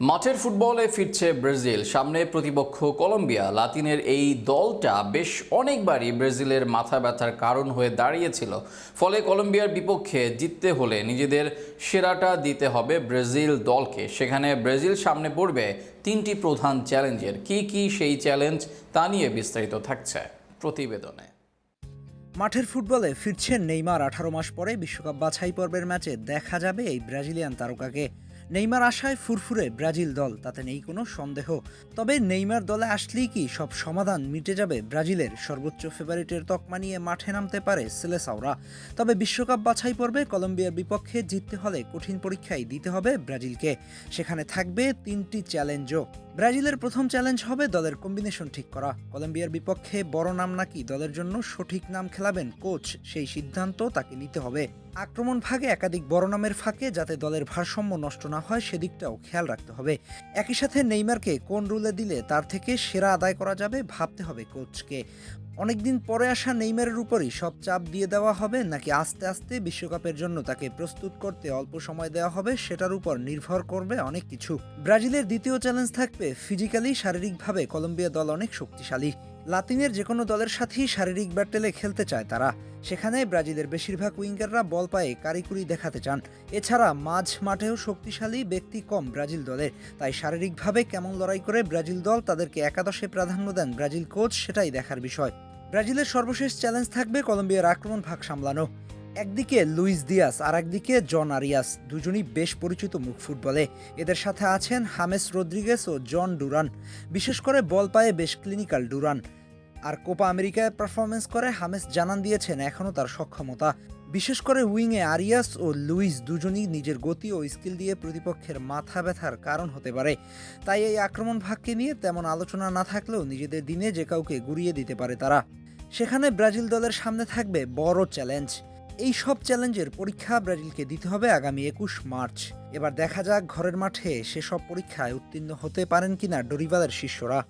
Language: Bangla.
মাঠের ফুটবলে ফিরছে ব্রাজিল। সামনে প্রতিপক্ষ কলম্বিয়া। লাতিনের এই দলটা বেশ অনেকবারই ব্রাজিলের মাথা ব্যথার কারণ হয়ে দাঁড়িয়েছিল। ফলে কলম্বিয়ার বিপক্ষে জিততে হলে নিজেদের সেরাটা দিতে হবে ব্রাজিল দলকে। সেখানে ব্রাজিল সামনে পড়বে তিনটি প্রধান চ্যালেঞ্জের। কি কি সেই চ্যালেঞ্জ তা নিয়ে বিস্তারিত থাকছে প্রতিবেদনে। মাঠের ফুটবলে ফিরছেন নেইমার। আঠারো মাস পরে বিশ্বকাপ বাছাই পর্বের ম্যাচে দেখা যাবে এই ব্রাজিলিয়ান তারকাকে। নেইমার আশায় ফুরফুরে ব্রাজিল দল, তাতে নেই কোনো সন্দেহ। তবে নেইমার দলে আসলেই কি সব সমাধান মিটে যাবে ব্রাজিলের সর্বোচ্চ ফেভারিটের তকমা নিয়ে মাঠে নামতে পারে সেলেসাওরা। তবে বিশ্বকাপ বাছাই পর্বে কলম্বিয়ার বিপক্ষে জিততে হলে কঠিন পরীক্ষাই দিতে হবে ব্রাজিলকে। সেখানে থাকবে তিনটি চ্যালেঞ্জও। ব্রাজিলের প্রথম চ্যালেঞ্জ হবে দলের কম্বিনেশন ঠিক করা। কলম্বিয়ার বিপক্ষে বড় নাম নাকি দলের জন্য সঠিক নাম খেলাবেন কোচ, সেই সিদ্ধান্ত তাকে নিতে হবে। আক্রমণ ভাগে একাধিক বড় নামের ফাঁকে যাতে দলের ভারসাম্য নষ্ট না হয়, সেদিকটাও খেয়াল রাখতে হবে। একই সাথে নেইমারকে কোন রুলে দিলে তার থেকে সেরা আদায় করা যাবে ভাবতে হবে কোচকে। অনেকদিন পরে আসা নেইমারের উপরই সব চাপ দিয়ে দেওয়া হবে, নাকি আস্তে আস্তে বিশ্বকাপের জন্য তাকে প্রস্তুত করতে অল্প সময় দেওয়া হবে, সেটার উপর নির্ভর করবে অনেক কিছু। ব্রাজিলের দ্বিতীয় চ্যালেঞ্জ থাকবে ফিজিক্যালি, শারীরিকভাবে কলম্বিয়া দল অনেক শক্তিশালী। লাতিনের যে কোনো দলের সাথেই শারীরিক ব্যাটেলে খেলতে চায় তারা। সেখানে ব্রাজিলের বেশিরভাগ উইঙ্গাররা বল পায়ে কারিকুরি দেখাতে চান। এছাড়া মাঝ মাঠেও শক্তিশালী ব্যক্তি কম ব্রাজিল দলের তাই শারীরিকভাবে কেমন লড়াই করে ব্রাজিল দল তাদেরকে একাদশে প্রাধান্য দেন ব্রাজিল কোচ, সেটাই দেখার বিষয়। ব্রাজিলের সর্বশেষ চ্যালেঞ্জ থাকবে কলম্বিয়ার আক্রমণ ভাগ সামলানো। একদিকে লুইস দিয়াস আর একদিকে জন আরিয়াস, দুজনই বেশ পরিচিত মুখ ফুটবলে। এদের সাথে আছেন হামেস রদ্রিগেস ও জন ডুরান। বিশেষ করে বল পায়ে বেশ ক্লিনিক্যাল ডুরান। আর কোপা আমেরিকায় পারফরমেন্স করে হামেস জানান দিয়েছেন এখনও তার সক্ষমতা। বিশেষ করে উইংয়ে আরিয়াস ও লুইস দুজনই নিজের গতি ও স্কিল দিয়ে প্রতিপক্ষের মাথা ব্যথার কারণ হতে পারে। তাই এই আক্রমণ ভাগকে নিয়ে তেমন আলোচনা না থাকলেও নিজেদের দিনে যে কাউকে গুড়িয়ে দিতে পারে তারা। সেখানে ব্রাজিল দলের সামনে থাকবে বড় চ্যালেঞ্জ এই সব চ্যালেঞ্জের পরীক্ষা ব্রাজিলকে দিতে হবে আগামী একুশ মার্চ। এবার দেখা যাক ঘরের মাঠে সেসব পরীক্ষায় উত্তীর্ণ হতে পারেন কিনা ডরিভালের শিষ্যরা।